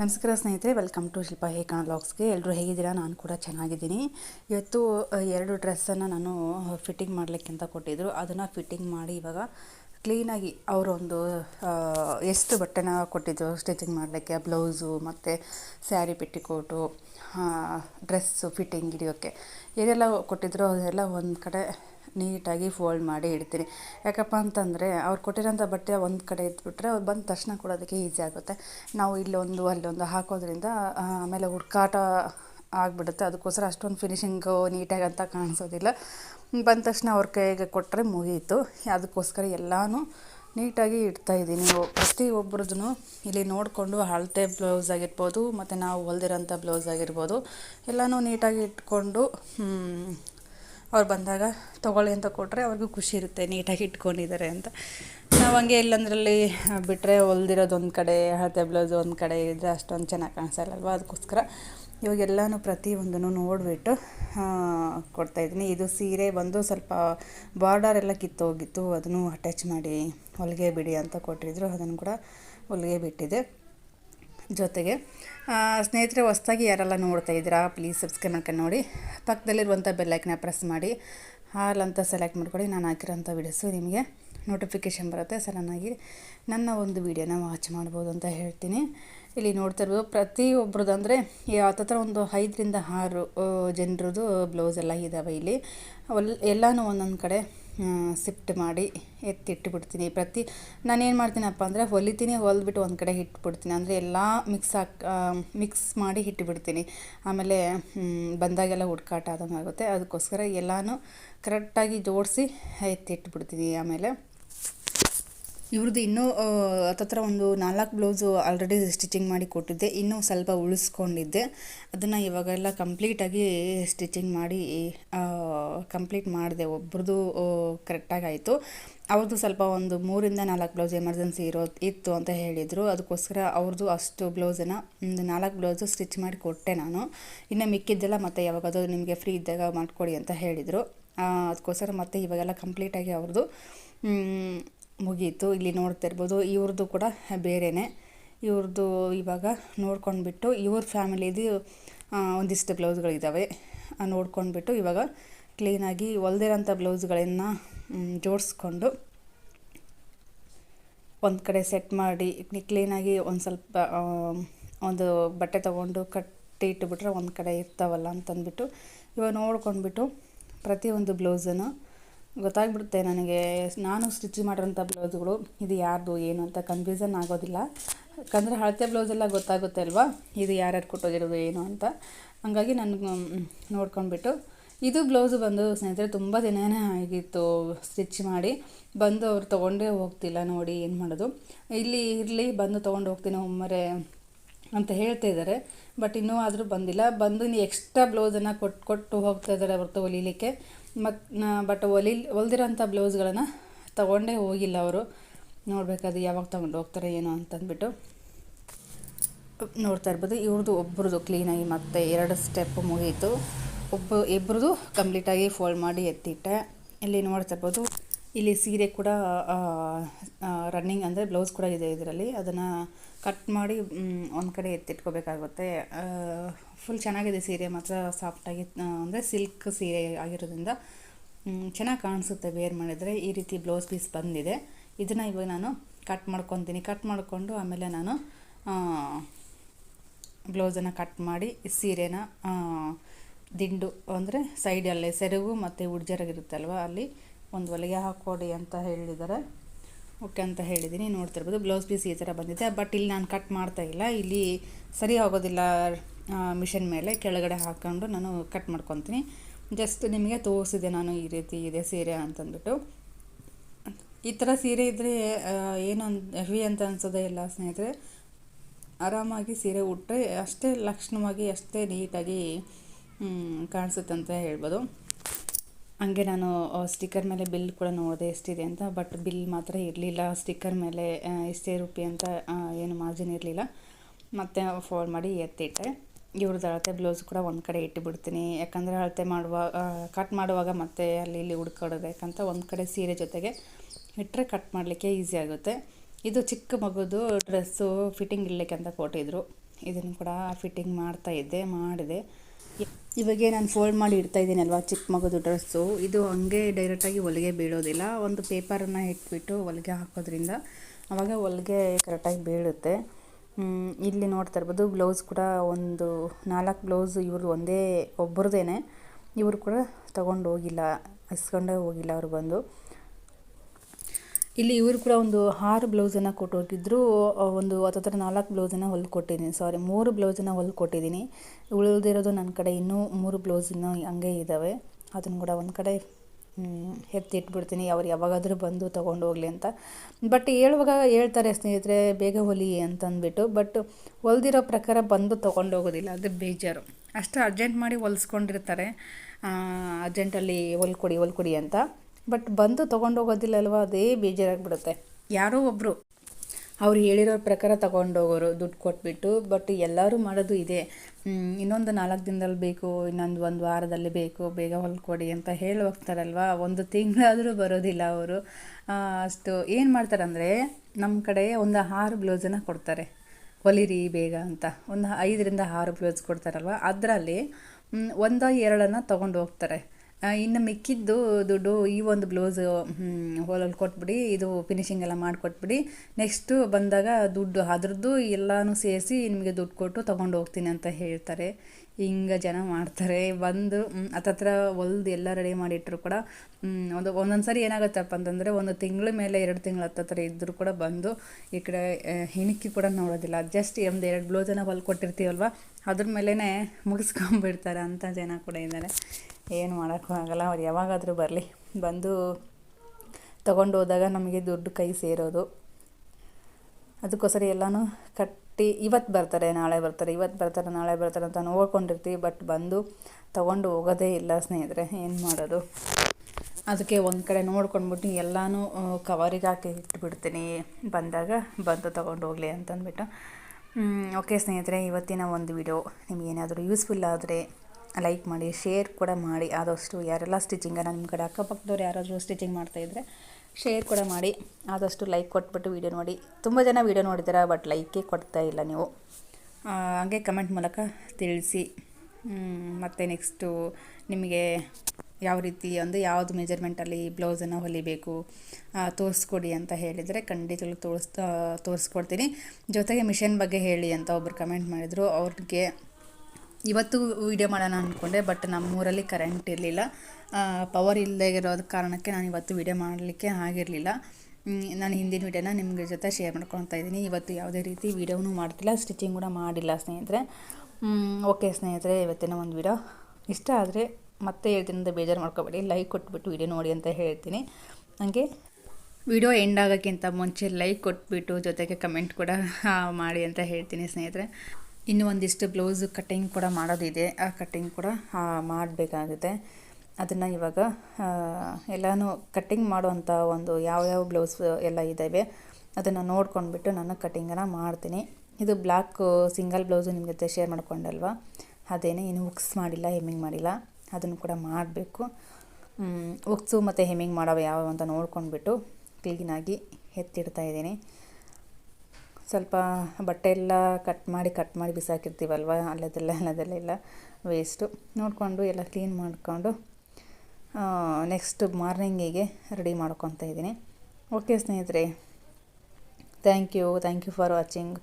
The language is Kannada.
ನಮಸ್ಕಾರ ಸ್ನೇಹಿತರೆ ವೆಲ್ಕಮ್ ಟು ಹೇ ಹೇಕಣ ಬ್ಲಾಗ್ಸ್ಗೆ ಎಲ್ಲರೂ ಹೇಗಿದ್ದೀರಾ? ನಾನು ಕೂಡ ಚೆನ್ನಾಗಿದ್ದೀನಿ. ಇವತ್ತು ಎರಡು ಡ್ರೆಸ್ಸನ್ನು ನಾನು ಫಿಟ್ಟಿಂಗ್ ಮಾಡಲಿಕ್ಕೆ ಅಂತ ಕೊಟ್ಟಿದ್ದರು ಅದನ್ನು ಫಿಟ್ಟಿಂಗ್ ಮಾಡಿ ಇವಾಗ ಕ್ಲೀನಾಗಿ ಅವರೊಂದು ಎಷ್ಟು ಬಟ್ಟೆನ ಕೊಟ್ಟಿದ್ರು ಸ್ಟಿಚಿಂಗ್ ಮಾಡಲಿಕ್ಕೆ ಬ್ಲೌಸು ಮತ್ತು ಸ್ಯಾರಿ ಪೆಟ್ಟಿಕೋಟು ಡ್ರೆಸ್ಸು ಫಿಟ್ಟಿಂಗ್ ಹಿಡಿಯೋಕ್ಕೆ ಏನೆಲ್ಲ ಕೊಟ್ಟಿದ್ರು ಅದೆಲ್ಲ ಒಂದು ಕಡೆ ನೀಟಾಗಿ ಫೋಲ್ಡ್ ಮಾಡಿ ಇಡ್ತೀನಿ. ಯಾಕಪ್ಪ ಅಂತಂದರೆ ಅವ್ರು ಕೊಟ್ಟಿರೋಂಥ ಬಟ್ಟೆ ಒಂದು ಕಡೆ ಇದ್ಬಿಟ್ರೆ ಅವ್ರು ಬಂದ ತಕ್ಷಣ ಕೊಡೋದಕ್ಕೆ ಈಸಿ ಆಗುತ್ತೆ. ನಾವು ಇಲ್ಲೊಂದು ಅಲ್ಲೊಂದು ಹಾಕೋದ್ರಿಂದ ಆಮೇಲೆ ಹುಡ್ಕಾಟ ಆಗಿಬಿಡುತ್ತೆ. ಅದಕ್ಕೋಸ್ಕರ ಅಷ್ಟೊಂದು ಫಿನಿಷಿಂಗು ನೀಟಾಗಿ ಅಂತ ಕಾಣಿಸೋದಿಲ್ಲ. ಬಂದ ತಕ್ಷಣ ಅವ್ರ ಕೈಗೆ ಕೊಟ್ಟರೆ ಮುಗೀತು. ಅದಕ್ಕೋಸ್ಕರ ಎಲ್ಲನೂ ನೀಟಾಗಿ ಇಡ್ತಾ ಇದ್ದೀನಿ. ಪ್ರತಿಯೊಬ್ಬರದ್ದು ಇಲ್ಲಿ ನೋಡಿಕೊಂಡು ಅಳತೆ ಬ್ಲೌಸ್ ಆಗಿರ್ಬೋದು, ಮತ್ತು ನಾವು ಹೊಲ್ದಿರೋಂಥ ಬ್ಲೌಸ್ ಆಗಿರ್ಬೋದು, ಎಲ್ಲನೂ ನೀಟಾಗಿ ಇಟ್ಕೊಂಡು ಅವ್ರು ಬಂದಾಗ ತೊಗೊಳ್ಳಿ ಅಂತ ಕೊಟ್ಟರೆ ಅವ್ರಿಗೂ ಖುಷಿ ಇರುತ್ತೆ, ನೀಟಾಗಿ ಇಟ್ಕೊಂಡಿದ್ದಾರೆ ಅಂತ. ನಾವು ಹಂಗೆ ಇಲ್ಲಂದ್ರಲ್ಲಿ ಬಿಟ್ಟರೆ ಹೊಲ್ದಿರೋದು ಒಂದು ಕಡೆ ಹಳತೆ ಬ್ಲೌಸ್ ಒಂದು ಕಡೆ ಇದ್ದರೆ ಅಷ್ಟೊಂದು ಚೆನ್ನಾಗಿ ಕಾಣಿಸಲ್ಲಲ್ವ ಅದಕ್ಕೋಸ್ಕರ ಇವಾಗೆಲ್ಲನೂ ಪ್ರತಿಯೊಂದನ್ನು ನೋಡಿಬಿಟ್ಟು ಕೊಡ್ತಾಯಿದ್ದೀನಿ ಇದು ಸೀರೆ ಬಂದು ಸ್ವಲ್ಪ ಬಾರ್ಡರ್ ಎಲ್ಲ ಕಿತ್ತೋಗಿತ್ತು, ಅದನ್ನು ಅಟ್ಯಾಚ್ ಮಾಡಿ ಹೊಲಿಗೆ ಬಿಡಿ ಅಂತ ಕೊಟ್ಟಿದ್ರು. ಅದನ್ನು ಕೂಡ ಹೊಲಿಗೆ ಬಿಟ್ಟಿದೆ. ಜೊತೆಗೆ ಸ್ನೇಹಿತರೆ, ಹೊಸ್ದಾಗಿ ಯಾರೆಲ್ಲ ನೋಡ್ತಾ ಇದ್ದೀರಾ ಪ್ಲೀಸ್ ಸಬ್ಸ್ಕ್ರೈಬ್ ಮಾಡ್ಕೊಂಡು ನೋಡಿ. ಪಕ್ಕದಲ್ಲಿರುವಂಥ ಬೆಲ್ಲೈಕ್ನ ಪ್ರೆಸ್ ಮಾಡಿ. ಹಾಲ್ ಅಂತ ಸೆಲೆಕ್ಟ್ ಮಾಡ್ಕೊಳ್ಳಿ. ನಾನು ಹಾಕಿರೋಂಥ ವಿಡಿಯೋಸು ನಿಮಗೆ ನೋಟಿಫಿಕೇಷನ್ ಬರುತ್ತೆ. ಸಡನ್ನಾಗಿ ನನ್ನ ಒಂದು ವಿಡಿಯೋನ ವಾಚ್ ಮಾಡ್ಬೋದು ಅಂತ ಹೇಳ್ತೀನಿ. ಇಲ್ಲಿ ನೋಡ್ತಾ ಇರ್ಬೋದು, ಪ್ರತಿಯೊಬ್ರದ್ದು ಅಂದರೆ ಹತ್ತತ್ರ ಒಂದು ಐದರಿಂದ ಆರು ಜನರದ್ದು ಬ್ಲೌಸ್ ಎಲ್ಲ ಇದ್ದಾವೆ ಇಲ್ಲಿ. ಒಲ್ ಎಲ್ಲನೂ ಒಂದೊಂದು ಕಡೆ ಶಿಫ್ಟ್ ಮಾಡಿ ಎತ್ತಿಟ್ಟುಬಿಡ್ತೀನಿ ಪ್ರತಿ ನಾನೇನು ಮಾಡ್ತೀನಪ್ಪ ಅಂದರೆ ಹೊಲಿತೀನಿ, ಹೊಲಿದ್ಬಿಟ್ಟು ಒಂದು ಕಡೆ ಇಟ್ಬಿಡ್ತೀನಿ. ಅಂದರೆ ಎಲ್ಲ ಮಿಕ್ಸ್ ಹಾಕಿ ಮಿಕ್ಸ್ ಮಾಡಿ ಇಟ್ಟುಬಿಡ್ತೀನಿ ಆಮೇಲೆ ಬಂದಾಗೆಲ್ಲ ಹುಡ್ಕಾಟ ಆದಂಗೆ ಆಗುತ್ತೆ ಅದಕ್ಕೋಸ್ಕರ ಎಲ್ಲನೂ ಕರೆಕ್ಟಾಗಿ ಜೋಡಿಸಿ ಎತ್ತಿಟ್ಬಿಡ್ತೀನಿ ಆಮೇಲೆ. ಇವ್ರದ್ದು ಇನ್ನೂ ಹತ್ತತ್ರ ಒಂದು ನಾಲ್ಕು ಬ್ಲೌಸು ಆಲ್ರೆಡಿ ಸ್ಟಿಚಿಂಗ್ ಮಾಡಿ ಕೊಟ್ಟಿದ್ದೆ. ಇನ್ನೂ ಸ್ವಲ್ಪ ಉಳಿಸ್ಕೊಂಡಿದ್ದೆ. ಅದನ್ನು ಇವಾಗೆಲ್ಲ ಕಂಪ್ಲೀಟಾಗಿ ಸ್ಟಿಚಿಂಗ್ ಮಾಡಿ ಕಂಪ್ಲೀಟ್ ಮಾಡಿದೆ. ಒಬ್ರದ್ದು ಕರೆಕ್ಟಾಗಿ ಆಯಿತು. ಅವ್ರದ್ದು ಸ್ವಲ್ಪ ಒಂದು ಮೂರಿಂದ ನಾಲ್ಕು ಬ್ಲೌಸ್ ಎಮರ್ಜೆನ್ಸಿ ಇರೋ, ಇತ್ತು ಅಂತ ಹೇಳಿದರು. ಅದಕ್ಕೋಸ್ಕರ ಅವ್ರದ್ದು ಅಷ್ಟು ಬ್ಲೌಸನ್ನು ಒಂದು ನಾಲ್ಕು ಬ್ಲೌಸು ಸ್ಟಿಚ್ ಮಾಡಿ ಕೊಟ್ಟೆ ನಾನು. ಇನ್ನು ಮಿಕ್ಕಿದ್ದೆಲ್ಲ ಮತ್ತೆ ಯಾವಾಗಾದರೂ ನಿಮಗೆ ಫ್ರೀ ಇದ್ದಾಗ ಮಾಡಿಕೊಡಿ ಅಂತ ಹೇಳಿದರು. ಅದಕ್ಕೋಸ್ಕರ ಮತ್ತೆ ಇವಾಗೆಲ್ಲ ಕಂಪ್ಲೀಟಾಗಿ ಅವ್ರದ್ದು ಮುಗೀತು, ಇಲ್ಲಿ ನೋಡ್ತಾ ಇರ್ಬೋದು ಇವ್ರದ್ದು ಕೂಡ ಬೇರೆಯೇ ಇವ್ರದ್ದು ಇವಾಗ ನೋಡ್ಕೊಂಡ್ಬಿಟ್ಟು ಇವ್ರ ಫ್ಯಾಮಿಲಿದು ಒಂದಿಷ್ಟು ಬ್ಲೌಸ್ಗಳಿದ್ದಾವೆ ನೋಡ್ಕೊಂಡ್ಬಿಟ್ಟು ಇವಾಗ ಕ್ಲೀನಾಗಿ ಹೊಲ್ದಿರೋಂಥ ಬ್ಲೌಸ್ಗಳನ್ನು ಜೋಡಿಸ್ಕೊಂಡು ಒಂದು ಕಡೆ ಸೆಟ್ ಮಾಡಿ ಕ್ಲೀನಾಗಿ ಒಂದು ಸ್ವಲ್ಪ ಒಂದು ಬಟ್ಟೆ ತೊಗೊಂಡು ಕಟ್ಟಿ ಇಟ್ಟುಬಿಟ್ರೆ ಒಂದು ಕಡೆ ಇರ್ತಾವಲ್ಲ ಅಂತಂದ್ಬಿಟ್ಟು ಇವಾಗ ನೋಡ್ಕೊಂಡ್ಬಿಟ್ಟು ಪ್ರತಿಯೊಂದು ಬ್ಲೌಸನ್ನು ಗೊತ್ತಾಗ್ಬಿಡುತ್ತೆ ನನಗೆ. ನಾನು ಸ್ಟಿಚ್ ಮಾಡಿರೋಂಥ ಬ್ಲೌಸ್ಗಳು, ಇದು ಯಾರ್ದು, ಏನು ಅಂತ ಕನ್ಫ್ಯೂಸನ್ ಆಗೋದಿಲ್ಲ. ಯಾಕಂದರೆ ಹಳತೆ ಬ್ಲೌಸೆಲ್ಲ ಗೊತ್ತಾಗುತ್ತೆ ಅಲ್ವಾ? ಇದು ಯಾರ್ಯಾರು ಕೊಟ್ಟೋಗಿರೋದು ಏನು ಅಂತ. ಹಂಗಾಗಿ ನಾನು ನೋಡ್ಕೊಂಡ್ಬಿಟ್ಟು. ಇದು ಬ್ಲೌಸು ಬಂದು ಸ್ನೇಹಿತರೆ ತುಂಬ ದಿನನೇ ಆಗಿತ್ತು ಸ್ಟಿಚ್ ಮಾಡಿ. ಬಂದು ಅವ್ರು ತೊಗೊಂಡೇ ಹೋಗ್ತಿಲ್ಲ ನೋಡಿ, ಏನು ಮಾಡೋದು. ಇಲ್ಲಿ ಇರಲಿ, ಬಂದು ತೊಗೊಂಡು ಹೋಗ್ತೀನಿ ಒಮ್ಮರೆ ಅಂತ ಹೇಳ್ತಾ ಇದ್ದಾರೆ. ಬಟ್ ಇನ್ನೂ ಆದರೂ ಬಂದಿಲ್ಲ. ಬಂದು ಇನ್ನು ಎಕ್ಸ್ಟ್ರಾ ಬ್ಲೌಸನ್ನು ಕೊಟ್ಟು ಕೊಟ್ಟು ಹೋಗ್ತಾ ಇದ್ದಾರೆ ಅವ್ರು ಹೊಲಿಲಿಕ್ಕೆ. ಮತ್ತು ಬಟ್ ಹೊಲಿ ಹೊಲ್ದಿರೋಂಥ ಬ್ಲೌಸ್ಗಳನ್ನು ತಗೊಂಡೇ ಹೋಗಿಲ್ಲ ಅವರು. ನೋಡಬೇಕಾದ್ರೆ ಯಾವಾಗ ತೊಗೊಂಡು ಹೋಗ್ತಾರೆ ಏನು ಅಂತಂದ್ಬಿಟ್ಟು. ನೋಡ್ತಾ ಇರ್ಬೋದು ಇವ್ರದ್ದು ಒಬ್ರದ್ದು ಕ್ಲೀನಾಗಿ ಮತ್ತೆ ಎರಡು ಸ್ಟೆಪ್ ಮುಗೀತು. ಒಬ್ಬ ಇಬ್ಬರದು ಕಂಪ್ಲೀಟಾಗಿ ಫೋಲ್ಡ್ ಮಾಡಿ ಎತ್ತಿಟ್ಟೆ. ಇಲ್ಲಿ ನೋಡ್ತಾ ಇರ್ಬೋದು ಇಲ್ಲಿ ಸೀರೆ ಕೂಡ ರನ್ನಿಂಗ್ ಅಂದರೆ ಬ್ಲೌಸ್ ಕೂಡ ಇದೆ ಇದರಲ್ಲಿ. ಅದನ್ನು ಕಟ್ ಮಾಡಿ ಒಂದು ಕಡೆ ಎತ್ತಿಟ್ಕೋಬೇಕಾಗುತ್ತೆ. ಫುಲ್ ಚೆನ್ನಾಗಿದೆ ಸೀರೆ, ಮಾತ್ರ ಸಾಫ್ಟಾಗಿ ಅಂದರೆ ಸಿಲ್ಕ್ ಸೀರೆ ಆಗಿರೋದ್ರಿಂದ ಚೆನ್ನಾಗಿ ಕಾಣಿಸುತ್ತೆ ವೇರ್ ಮಾಡಿದರೆ. ಈ ರೀತಿ ಬ್ಲೌಸ್ ಪೀಸ್ ಬಂದಿದೆ. ಇದನ್ನು ಇವಾಗ ನಾನು ಕಟ್ ಮಾಡ್ಕೊತೀನಿ. ಕಟ್ ಮಾಡಿಕೊಂಡು ಆಮೇಲೆ ನಾನು ಬ್ಲೌಸನ್ನು ಕಟ್ ಮಾಡಿ ಸೀರೆನ ದಿಂಡು ಅಂದರೆ ಸೈಡಲ್ಲೇ ಸೆರಗು ಮತ್ತು ಉಡ್ಜರಾಗಿರುತ್ತಲ್ವ ಅಲ್ಲಿ ಒಂದು ಹೊಲಿಗೆ ಹಾಕ್ಕೊಡಿ ಅಂತ ಹೇಳಿದ್ದಾರೆ. ಓಕೆ ಅಂತ ಹೇಳಿದ್ದೀನಿ. ನೋಡ್ತಿರ್ಬೋದು ಬ್ಲೌಸ್ ಪೀಸ್ ಈ ಥರ ಬಂದಿದೆ. ಬಟ್ ಇಲ್ಲಿ ನಾನು ಕಟ್ ಮಾಡ್ತಾ ಇಲ್ಲ. ಇಲ್ಲಿ ಸರಿ ಆಗೋದಿಲ್ಲ ಮಿಷನ್ ಮೇಲೆ ಕೆಳಗಡೆ ಹಾಕ್ಕೊಂಡು ನಾನು ಕಟ್ ಮಾಡ್ಕೊತೀನಿ. ಜಸ್ಟ್ ನಿಮಗೆ ತೋರಿಸಿದೆ ನಾನು ಈ ರೀತಿ ಇದೆ ಸೀರೆ ಅಂತಂದ್ಬಿಟ್ಟು. ಈ ಥರ ಸೀರೆ ಇದ್ದರೆ ಏನು ಹೆವಿ ಅಂತ ಅನ್ಸೋದೇ ಇಲ್ಲ ಸ್ನೇಹಿತರೆ. ಆರಾಮಾಗಿ ಸೀರೆ ಉಟ್ಟರೆ ಅಷ್ಟೇ ಲಕ್ಷಣವಾಗಿ ಅಷ್ಟೇ ನೀಟಾಗಿ ಕಾಣಿಸುತ್ತೆ ಅಂತ ಹೇಳ್ಬೋದು. ಹಂಗೆ ನಾನು ಸ್ಟಿಕ್ಕರ್ ಮೇಲೆ ಬಿಲ್ ಕೂಡ ನೋಡಿದೆ ಎಷ್ಟಿದೆ ಅಂತ ಬಟ್ ಬಿಲ್ ಮಾತ್ರ ಇರಲಿಲ್ಲ. ಸ್ಟಿಕ್ಕರ್ ಮೇಲೆ ಎಷ್ಟೇ ಇಷ್ಟೇ ರೂಪಾಯಿ ಅಂತ ಏನು ಮಾರ್ಜಿನ್ ಇರಲಿಲ್ಲ. ಮತ್ತು ಫೋಲ್ಡ್ ಮಾಡಿ ಎತ್ತಿಟ್ಟೆ. ಇವ್ರದ್ದು ಅಳತೆ ಬ್ಲೌಸ್ ಕೂಡ ಒಂದು ಕಡೆ ಇಟ್ಟುಬಿಡ್ತೀನಿ. ಯಾಕಂದರೆ ಅಳತೆ ಮಾಡುವಾಗ ಕಟ್ ಮಾಡುವಾಗ ಮತ್ತೆ ಅಲ್ಲಿ ಇಲ್ಲಿ ಹುಡ್ಕೊಡ್ಬೇಕಂತ ಒಂದು ಕಡೆ ಸೀರೆ ಜೊತೆಗೆ ಇಟ್ಟರೆ ಕಟ್ ಮಾಡಲಿಕ್ಕೆ ಈಸಿ ಆಗುತ್ತೆ. ಇದು ಚಿಕ್ಕ ಮಗುದು ಡ್ರೆಸ್ಸು ಫಿಟ್ಟಿಂಗ್ ಇರಲಿಕ್ಕೆ ಅಂತ ಕೊಟ್ಟಿದ್ರು. ಇದನ್ನು ಕೂಡ ಫಿಟ್ಟಿಂಗ್ ಮಾಡ್ತಾ ಇದ್ದೆ, ಮಾಡಿದೆ. ಇವಾಗೆ ನಾನು ಫೋಲ್ಡ್ ಮಾಡಿ ಇಡ್ತಾ ಇದ್ದೀನಲ್ವ ಚಿಕ್ಕ ಮಗದು ಡ್ರೆಸ್ಸು ಇದು ಹಂಗೆ ಡೈರೆಕ್ಟಾಗಿ ಹೊಲಿಗೆ ಬೀಳೋದಿಲ್ಲ. ಒಂದು ಪೇಪರನ್ನು ಇಟ್ಬಿಟ್ಟು ಹೊಲಿಗೆ ಹಾಕೋದ್ರಿಂದ ಆವಾಗ ಹೊಲಿಗೆ ಕರೆಕ್ಟಾಗಿ ಬೀಳುತ್ತೆ. ಇಲ್ಲಿ ನೋಡ್ತಾ ಇರ್ಬೋದು ಬ್ಲೌಸ್ ಕೂಡ ಒಂದು ನಾಲ್ಕು ಬ್ಲೌಸ್ ಇವರು ಒಂದೇ ಒಬ್ಬರದೇನೆ ಇವರು ಕೂಡ ತಗೊಂಡು ಹೋಗಿಲ್ಲ ಇಸ್ಕೊಂಡೇ ಹೋಗಿಲ್ಲ ಅವರು ಬಂದು. ಇಲ್ಲಿ ಇವರು ಕೂಡ ಒಂದು ಆರು ಬ್ಲೌಸನ್ನು ಕೊಟ್ಟು ಹೋಗಿದ್ರು. ಒಂದು ಹತ್ತತ್ರ ನಾಲ್ಕು ಬ್ಲೌಸನ್ನು ಹೊಲ್ದು ಕೊಟ್ಟಿದ್ದೀನಿ. ಸಾರಿ ಮೂರು ಬ್ಲೌಸನ್ನು ಹೊಲ್ದು ಕೊಟ್ಟಿದ್ದೀನಿ. ಉಳಿದಿರೋದು ನನ್ನ ಕಡೆ ಇನ್ನೂ ಮೂರು ಬ್ಲೌಸನ್ನು ಹಂಗೆ ಇದ್ದಾವೆ ಅದನ್ನು ಕೂಡ ಒಂದು ಕಡೆ ಎತ್ತಿಟ್ಬಿಡ್ತೀನಿ. ಅವ್ರು ಯಾವಾಗಾದರೂ ಬಂದು ತೊಗೊಂಡು ಹೋಗಲಿ ಅಂತ. ಬಟ್ ಹೇಳುವಾಗ ಹೇಳ್ತಾರೆ, ಸ್ನೇಹಿತರೆ, ಬೇಗ ಹೊಲಿ ಅಂತಂದ್ಬಿಟ್ಟು ಬಟ್ ಹೊಲ್ದಿರೋ ಪ್ರಕಾರ ಬಂದು ತೊಗೊಂಡು ಹೋಗೋದಿಲ್ಲ. ಅದು ಬೇಜಾರು. ಅಷ್ಟು ಅರ್ಜೆಂಟ್ ಮಾಡಿ ಹೊಲಿಸ್ಕೊಂಡಿರ್ತಾರೆ. ಅರ್ಜೆಂಟಲ್ಲಿ ಹೊಲ್ಕೊಡಿ ಹೊಲ್ಕೊಡಿ ಅಂತ. ಬಟ್ ಬಂದು ತೊಗೊಂಡು ಹೋಗೋದಿಲ್ಲ ಅಲ್ವಾ ಅದೇ ಬೇಜಾರಾಗಿಬಿಡುತ್ತೆ. ಯಾರೋ ಒಬ್ಬರು ಅವ್ರು ಹೇಳಿರೋ ಪ್ರಕಾರ ತೊಗೊಂಡೋಗೋರು ದುಡ್ಡು ಕೊಟ್ಬಿಟ್ಟು, ಬಟ್ ಎಲ್ಲರೂ ಮಾಡೋದು ಇದೆ. ಇನ್ನೊಂದು ನಾಲ್ಕು ದಿನದಲ್ಲಿ ಬೇಕು, ಇನ್ನೊಂದು ಒಂದು ವಾರದಲ್ಲಿ ಬೇಕು, ಬೇಗ ಹೊಲ್ಕೊಡಿ ಅಂತ ಹೇಳಿ ಹೋಗ್ತಾರಲ್ವ? ಒಂದು ತಿಂಗಳಾದರೂ ಬರೋದಿಲ್ಲ ಅವರು. ಅಷ್ಟು ಏನು ಮಾಡ್ತಾರಂದರೆ ನಮ್ಮ ಕಡೆ ಒಂದು ಆರು ಬ್ಲೌಸನ್ನು ಕೊಡ್ತಾರೆ. ಹೊಲಿರಿ ಬೇಗ ಅಂತ. ಒಂದು ಐದರಿಂದ ಆರು ಬ್ಲೌಸ್ ಕೊಡ್ತಾರಲ್ವ? ಅದರಲ್ಲಿ ಒಂದು ಎರಡನ್ನು ತೊಗೊಂಡು ಹೋಗ್ತಾರೆ. ಇನ್ನು ಮಿಕ್ಕಿದ್ದು ದುಡ್ಡು ಈ ಒಂದು ಬ್ಲೌಸ್ ಹೋಲಲ್ಲಿ ಕೊಟ್ಬಿಡಿ, ಇದು ಫಿನಿಶಿಂಗ್ ಎಲ್ಲ ಮಾಡಿಕೊಟ್ಬಿಡಿ. ನೆಕ್ಸ್ಟು ಬಂದಾಗ ದುಡ್ಡು ಅದ್ರದ್ದು ಎಲ್ಲನೂ ಸೇರಿಸಿ ನಿಮಗೆ ದುಡ್ಡು ಕೊಟ್ಟು ತೊಗೊಂಡು ಹೋಗ್ತೀನಿ ಅಂತ ಹೇಳ್ತಾರೆ. ಹಿಂಗೆ ಜನ ಮಾಡ್ತಾರೆ. ಬಂದು ಹತ್ತತ್ರ ಹೊಲ್ದು ಎಲ್ಲ ರೆಡಿ ಮಾಡಿಟ್ಟರು ಕೂಡ ಒಂದು ಒಂದೊಂದು ಸರಿ ಏನಾಗುತ್ತಪ್ಪ ಅಂತಂದರೆ ಒಂದು ತಿಂಗಳ ಮೇಲೆ ಎರಡು ತಿಂಗಳು ಹತ್ರ ಇದ್ದರೂ ಕೂಡ ಬಂದು ಈ ಕಡೆ ಹಿಣಕಿ ಕೂಡ ನೋಡೋದಿಲ್ಲ. ಜಸ್ಟ್ ಒಂದು ಎರಡು ಬ್ಲೌಸನ್ನ ಹೊಲ್ಕೊಟ್ಟಿರ್ತೀವಲ್ವ ಕೊಟ್ಟಿರ್ತೀವಲ್ವ, ಅದ್ರ ಮೇಲೇ ಮುಗಿಸ್ಕೊಂಬಿಡ್ತಾರೆ ಅಂಥ ಜನ ಕೂಡ ಇದ್ದಾರೆ. ಏನು ಮಾಡೋಕ್ಕೂ ಆಗಲ್ಲ, ಅವ್ರು ಯಾವಾಗಾದರೂ ಬರಲಿ. ಬಂದು ತಗೊಂಡು ಹೋದಾಗ ನಮಗೆ ದುಡ್ಡು ಕೈ ಸೇರೋದು. ಅದಕ್ಕೋಸ್ಕರ ಎಲ್ಲನೂ ಕಟ್ಟಿ ಇವತ್ತು ಬರ್ತಾರೆ, ನಾಳೆ ಬರ್ತಾರೆ ಇವತ್ತು ಬರ್ತಾರೆ, ನಾಳೆ ಬರ್ತಾರೆ ಅಂತ ನೋಡ್ಕೊಂಡಿರ್ತೀವಿ, ಬಟ್ ಬಂದು ತಗೊಂಡು ಹೋಗೋದೇ ಇಲ್ಲ ಸ್ನೇಹಿತರೆ, ಏನು ಮಾಡೋದು? ಅದಕ್ಕೆ ಒಂದು ಕಡೆ ನೋಡ್ಕೊಂಡ್ಬಿಟ್ಟು ಎಲ್ಲನೂ ಕವರಿಗೆ ಹಾಕಿ ಇಟ್ಬಿಡ್ತೀನಿ. ಬಂದಾಗ ಬಂದು ತೊಗೊಂಡು ಹೋಗಲಿ ಅಂತಂದ್ಬಿಟ್ಟು. ಓಕೆ ಸ್ನೇಹಿತರೆ, ಇವತ್ತಿನ ಒಂದು ವಿಡಿಯೋ ನಿಮಗೇನಾದರೂ ಯೂಸ್ಫುಲ್ ಆದರೆ ಲೈಕ್ ಮಾಡಿ ಶೇರ್ ಕೂಡ ಮಾಡಿ. ಆದಷ್ಟು ಯಾರೆಲ್ಲ ಸ್ಟಿಚಿಂಗನ್ನು ನಿಮ್ಮ ಕಡೆ ಅಕ್ಕಪಕ್ಕದವ್ರು ಯಾರಾದರೂ ಸ್ಟಿಚಿಂಗ್ ಮಾಡ್ತಾಯಿದ್ರೆ ಶೇರ್ ಕೂಡ ಮಾಡಿ. ಆದಷ್ಟು ಲೈಕ್ ಕೊಟ್ಬಿಟ್ಟು ವೀಡಿಯೋ ನೋಡಿ. ತುಂಬ ಜನ ವೀಡಿಯೋ ನೋಡಿದ್ದೀರಾ ಬಟ್ ಲೈಕೇ ಕೊಡ್ತಾ ಇಲ್ಲ ನೀವು. ಹಾಗೆ ಕಮೆಂಟ್ ಮೂಲಕ ತಿಳಿಸಿ. ಮತ್ತು ನೆಕ್ಸ್ಟು ನಿಮಗೆ ಯಾವ ರೀತಿ ಒಂದು ಯಾವುದು ಮೆಜರ್ಮೆಂಟಲ್ಲಿ ಬ್ಲೌಸನ್ನು ಹೊಲಿಬೇಕು ತೋರಿಸ್ಕೊಡಿ ಅಂತ ಹೇಳಿದರೆ ಖಂಡಿತಗಳು ತೋರಿಸ್ತಾ, ತೋರಿಸ್ಕೊಡ್ತೀನಿ. ಜೊತೆಗೆ ಮಿಷನ್ ಬಗ್ಗೆ ಹೇಳಿ ಅಂತ ಒಬ್ಬರು ಕಮೆಂಟ್ ಮಾಡಿದರು. ಅವ್ರಿಗೆ ಇವತ್ತು ವೀಡಿಯೋ ಮಾಡೋಣ ಅಂದ್ಕೊಂಡೆ ಬಟ್ ನಮ್ಮೂರಲ್ಲಿ ಕರೆಂಟ್ ಇರಲಿಲ್ಲ. ಪವರ್ ಇಲ್ಲದೆ ಇರೋದ ಕಾರಣಕ್ಕೆ ನಾನು ಇವತ್ತು ವೀಡಿಯೋ ಮಾಡಲಿಕ್ಕೆ ಆಗಿರಲಿಲ್ಲ. ನಾನು ಹಿಂದಿನ ವೀಡಿಯೋನ ನಿಮಗೆ ಜೊತೆ ಶೇರ್ ಮಾಡ್ಕೊಳ್ತಾ ಇದ್ದೀನಿ. ಇವತ್ತು ಯಾವುದೇ ರೀತಿ ವೀಡಿಯೋನೂ ಮಾಡ್ತಿಲ್ಲ ಸ್ಟಿಚಿಂಗ್ ಕೂಡ ಮಾಡಿಲ್ಲ ಸ್ನೇಹಿತರೆ. ಓಕೆ ಸ್ನೇಹಿತರೆ, ಇವತ್ತಿನ ಒಂದು ವೀಡಿಯೋ ಇಷ್ಟ ಆದರೆ ಮತ್ತೆ ಹೇಳ್ತೀನಿ ಬೇಜಾರು ಮಾಡ್ಕೋಬೇಡಿ. ಲೈಕ್ ಕೊಟ್ಬಿಟ್ಟು ವೀಡಿಯೋ ನೋಡಿ ಅಂತ ಹೇಳ್ತೀನಿ. ಹಾಗೆ? ವಿಡಿಯೋ ಎಂಡ್ ಆಗೋಕ್ಕಿಂತ ಮುಂಚೆ ಲೈಕ್ ಕೊಟ್ಬಿಟ್ಟು ಜೊತೆಗೆ ಕಮೆಂಟ್ ಕೂಡ ಮಾಡಿ ಅಂತ ಹೇಳ್ತೀನಿ ಸ್ನೇಹಿತರೆ. ಇನ್ನೂ ಒಂದಿಷ್ಟು ಬ್ಲೌಸ್ ಕಟ್ಟಿಂಗ್ ಕೂಡ ಮಾಡೋದಿದೆ. ಆ ಕಟ್ಟಿಂಗ್ ಕೂಡ ಮಾಡಬೇಕಾಗುತ್ತೆ. ಅದನ್ನು ಇವಾಗ ಎಲ್ಲನೂ ಕಟ್ಟಿಂಗ್ ಮಾಡುವಂಥ ಒಂದು ಯಾವ್ಯಾವ ಬ್ಲೌಸ್ ಎಲ್ಲ ಇದ್ದಾವೆ ಅದನ್ನು ನೋಡ್ಕೊಂಡ್ಬಿಟ್ಟು ನಾನು ಕಟ್ಟಿಂಗನ್ನು ಮಾಡ್ತೀನಿ. ಇದು ಬ್ಲ್ಯಾಕ್ ಸಿಂಗಲ್ ಬ್ಲೌಸು ನಿಮ್ಮ ಜೊತೆ ಶೇರ್ ಮಾಡ್ಕೊಂಡಲ್ವ? ಅದೇನೇ, ಇನ್ನು ಉಕ್ಸ್ ಮಾಡಿಲ್ಲ ಹೆಮ್ಮಿಂಗ್ ಮಾಡಿಲ್ಲ, ಅದನ್ನು ಕೂಡ ಮಾಡಬೇಕು. ಉಕ್ಸು ಮತ್ತು ಹೆಮ್ಮಿಂಗ್ ಮಾಡೋ ಯಾವ ಅಂತ ನೋಡ್ಕೊಂಡ್ಬಿಟ್ಟು ಕ್ಲೀನಾಗಿ ಎತ್ತಿಡ್ತಾ ಇದ್ದೀನಿ. ಸ್ವಲ್ಪ ಬಟ್ಟೆ ಎಲ್ಲ ಕಟ್ ಮಾಡಿ ಕಟ್ ಮಾಡಿ ಬಿಸಾಕಿರ್ತೀವಲ್ವ? ಅಲ್ಲದೆಲ್ಲ ಅಲ್ಲದೆಲ್ಲ ವೇಸ್ಟು ನೋಡಿಕೊಂಡು ಎಲ್ಲ ಕ್ಲೀನ್ ಮಾಡಿಕೊಂಡು ನೆಕ್ಸ್ಟ್ ಮಾರ್ನಿಂಗಿಗೆ ರೆಡಿ ಮಾಡ್ಕೊತ ಇದ್ದೀನಿ. ಓಕೆ ಸ್ನೇಹಿತರೆ. Thank you thank you for watching